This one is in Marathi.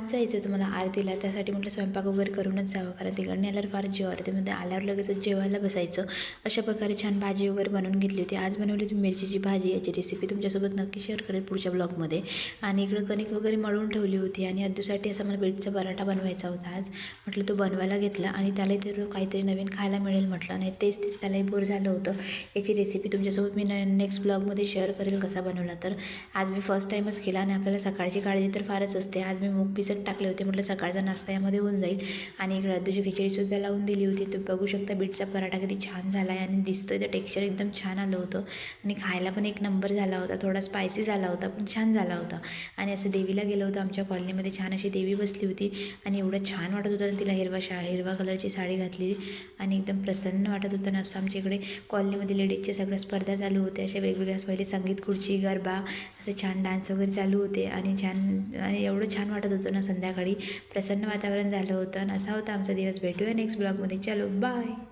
आज जायचं होतं मला आरतीला. त्यासाठी म्हटलं स्वयंपाक वगैरे करूनच जावं कारण तिकडनं आल्यावर फार जेव आरतीमध्ये आल्यावर लगेचच जेवायला बसायचं. अशा प्रकारे छान भाजी वगैरे बनवून घेतली होती. आज बनवली होती मिरचीची भाजी. याची रेसिपी तुमच्यासोबत नक्की शेअर करेल पुढच्या ब्लॉगमध्ये आणि इकडं कणिक वगैरे मळून ठेवली होती. आणि अद्दूसाठी असा मला बीटचा पराठा बनवायचा होता आज. म्हटलं तो बनवायला घेतला आणि त्यालाही तर काहीतरी नवीन खायला मिळेल म्हटलं. नाही तेच तेच त्यालाही बोर झालं होतं. याची रेसिपी तुमच्यासोबत मी न नेक्स्ट ब्लॉगमध्ये शेअर करेल कसा बनवला. तर आज मी फर्स्ट टाईमच केला आणि आपल्याला सकाळची काळजी तर फारच असते. आज मी मूग पिसट टाकले होते. म्हटलं सकाळचा नाश्ता यामध्ये होऊन जाईल. आणि इकडे अद्दूची खिचडीसुद्धा लावून दिली होती. तू बघू शकता बीटचा पराठा किती छान झाला आहे आणि दिसतोय तर टेक्स्चर एकदम छान आलं होतं. आणि खायला पण एक नंबर झाला होता. थोडा स्पायसी झाला होता पण छान झाला होता. आणि असं देवीला गेलं होतं. आमच्या कॉलनीमध्ये छान अशी देवी बसली होती. आणि एवढं छान वाटत होतं आणि तिला हिरवा शा हिरवा कलरची साडी घातली. आणि एकदम प्रसन्न वाटत होतं. ना असं आमच्या इकडे कॉलनीमध्ये लेडीजच्या सगळ्या स्पर्धा चालू होत्या. अशा वेगवेगळ्या पहिले संगीत खुर्ची गरबा असे छान डान्स वगैरे चालू होते. आणि छान आणि एवढं छान वाटत होतं. ना संध्याकाळी प्रसन्न वातावरण झालं होतं. आणि असा होता आमचा दिवस. भेटूया नेक्स्ट ब्लॉगमध्ये चलो बाय